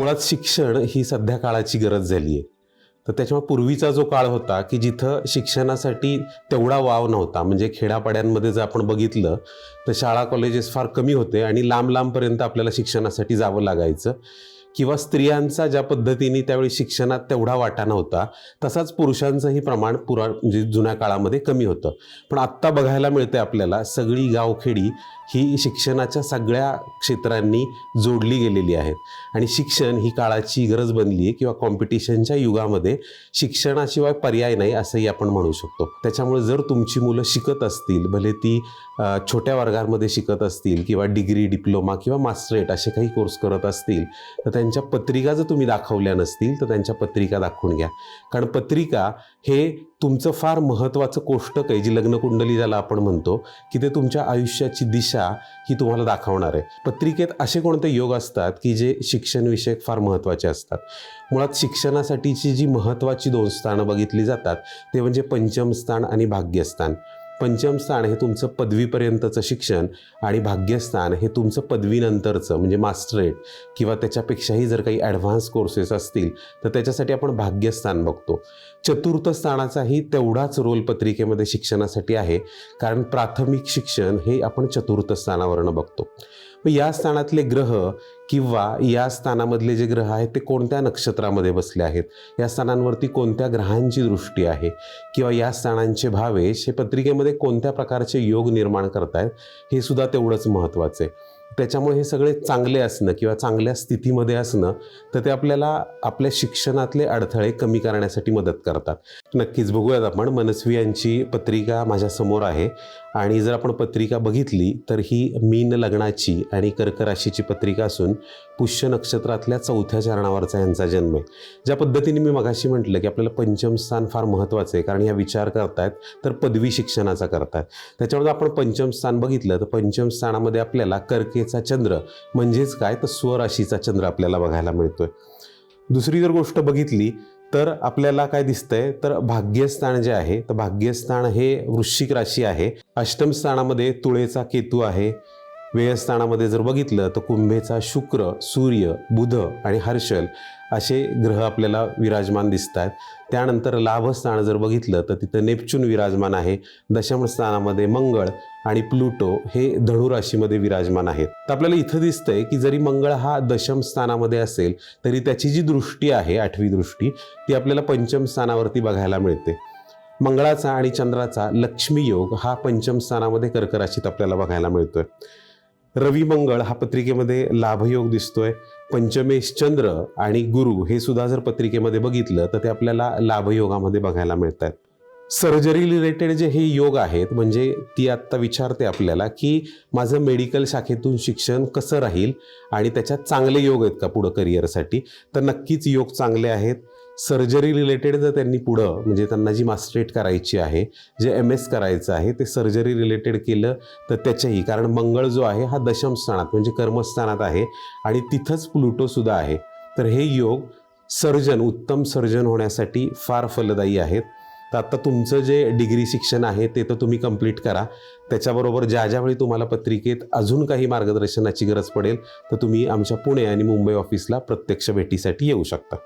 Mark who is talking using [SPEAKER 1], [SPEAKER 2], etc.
[SPEAKER 1] मुळात शिक्षण ही सध्या काळाची गरज झाली आहे. तर त्याच्यामुळे पूर्वीचा जो काळ होता की जिथं शिक्षणासाठी तेवढा वाव नव्हता म्हणजे खेड्यापाड्यांमध्ये जर आपण बघितलं तर शाळा कॉलेजेस फार कमी होते आणि लांब लांबपर्यंत आपल्याला शिक्षणासाठी जावं लागायचं. किंवा स्त्रियांचा ज्या पद्धतीने त्यावेळी शिक्षणात तेवढा वाटा नव्हता तसाच पुरुषांचंही प्रमाण पुरा म्हणजे जुन्या काळामध्ये कमी होतं. पण आत्ता बघायला मिळते आपल्याला सगळी गावखेडी ही शिक्षणाच्या सगळ्या क्षेत्रांनी जोडली गेलेली आहेत. आणि शिक्षण ही काळाची गरज बनली आहे किंवा कॉम्पिटिशनच्या युगामध्ये शिक्षणाशिवाय पर्याय नाही असंही आपण म्हणू शकतो. त्याच्यामुळे जर तुमची मुलं शिकत असतील भले ती छोट्या वर्गांमध्ये शिकत असतील किंवा डिग्री डिप्लोमा किंवा मास्टरेट असे काही कोर्स करत असतील तर त्यांच्या पत्रिका जर तुम्ही दाखवल्या नसतील तर त्यांच्या पत्रिका दाखवून घ्या. कारण पत्रिका हे तुमचं फार महत्त्वाचं कोष्टक आहे जी लग्नकुंडली ज्याला आपण म्हणतो की ते तुमच्या आयुष्याची दिशा ही तुम्हाला दाखवणार आहे. पत्रिकेत असे कोणते योग असतात की जे शिक्षणविषयक फार महत्त्वाचे असतात? मुळात शिक्षणासाठीची जी महत्त्वाची दोन स्थानं बघितली जातात ते म्हणजे पंचमस्थान आणि भाग्यस्थान. पंचम स्थान हे तुमचं पदवीपर्यंतचं शिक्षण आणि भाग्यस्थान हे तुमचं पदवीनंतरचं म्हणजे मास्टरेट किंवा त्याच्यापेक्षाही जर काही ॲडव्हान्स कोर्सेस असतील तर त्याच्यासाठी आपण भाग्यस्थान बघतो. चतुर्थ स्थानाचाही तेवढाच रोल पत्रिकेमध्ये शिक्षणासाठी आहे कारण प्राथमिक शिक्षण हे आपण चतुर्थ स्थानावरनं बघतो. मग या स्थानातले ग्रह किंवा या स्थानामधले जे ग्रह आहेत ते कोणत्या नक्षत्रामध्ये बसले आहेत? या स्थानांवरती कोणत्या ग्रहांची दृष्टी आहे? किंवा या स्थानांचे भावेश हे पत्रिकेमध्ये कोणत्या प्रकारचे योग निर्माण करतायत हे सुद्धा तेवढंच महत्त्वाचं आहे. त्याच्यामुळे हे सगळे चांगले असणं किंवा चांगल्या स्थितीमध्ये असणं तर ते आपल्याला आपल्या शिक्षणातले अडथळे कमी करण्यासाठी मदत करतात. नक्कीच बघूयात आपण. मनस्वी यांची पत्रिका माझ्यासमोर आहे. आणि जर आपण पत्रिका बघितली तर ही मीन लग्नाची आणि कर्क राशीची पत्रिका असून पुष्य नक्षत्रातल्या चौथ्या चरणावरचा यांचा जन्म आहे. ज्या पद्धतीने मी मगाशी म्हटलं की आपल्याला पंचम स्थान फार महत्त्वाचं आहे कारण या विचार करतायत तर पदवी शिक्षणाचा करतायत. त्याच्यावर आपण पंचम स्थान बघितलं तर पंचम स्थानामध्ये आपल्याला कर्केचा चंद्र म्हणजेच काय? तर स्वराशीचा चंद्र आपल्याला बघायला मिळतोय. दुसरी जर गोष्ट बघितली तर आपल्याला काय दिसतंय? तर भाग्यस्थान जे आहे तर भाग्यस्थान हे वृश्चिक राशी आहे. अष्टम स्थानामध्ये तुळेचा केतू आहे. व्ययस्थानामध्ये जर बघितलं तर कुंभेचा शुक्र सूर्य बुध आणि हर्षल असे ग्रह आपल्याला विराजमान दिसत आहेत त्यानंतर लाभस्थान जर बघितलं तर तिथं नेपच्यून विराजमान आहे. दशम स्थानामध्ये मंगळ आणि प्लुटो हे धनु राशीमध्ये विराजमान आहेत. तर आपल्याला इथं दिसतंय की जरी मंगळ हा दशम स्थानामध्ये असेल तरी त्याची जी दृष्टी आहे आठवी दृष्टी ती आपल्याला पंचम स्थानावरती बघायला मिळते. मंगळाचा आणि चंद्राचा लक्ष्मी योग हा पंचम स्थानामध्ये कर्क राशीत आपल्याला बघायला मिळतोय. रवी मंगळ हा पत्रिकेमध्ये लाभयोग दिसतोय. पंचमेश चंद्र आणि गुरु हे सुद्धा जर पत्रिकेमध्ये बघितलं तर ते आपल्याला लाभयोगामध्ये बघायला मिळत आहेत सर्जरी रिलेटेड जे हे योग आहेत म्हणजे ती आत्ता विचारते आपल्याला की माझं मेडिकल शाखेतून शिक्षण कसं राहील आणि त्याच्यात चांगले योग आहेत का पुढं करिअरसाठी? तर नक्कीच योग चांगले आहेत. सर्जरी रिलेटेड जर त्यांनी पुढं म्हणजे त्यांना जी मास्टरेट करायची आहे जे एम एस करायचं आहे ते सर्जरी रिलेटेड केलं तर त्याच्याही कारण मंगळ जो आहे हा दशम स्थानात म्हणजे कर्मस्थानात आहे आणि तिथंच प्लुटोसुद्धा आहे. तर हे योग सर्जन उत्तम सर्जन होण्यासाठी फार फलदायी आहेत. तर आत्ता तुमचं जे डिग्री शिक्षण आहे ते तर तुम्ही कंप्लीट करा. त्याच्याबरोबर ज्या ज्यावेळी तुम्हाला पत्रिकेत अजून काही मार्गदर्शनाची गरज पडेल तर तुम्ही आमच्या पुणे आणि मुंबई ऑफिसला प्रत्यक्ष भेटीसाठी येऊ शकता.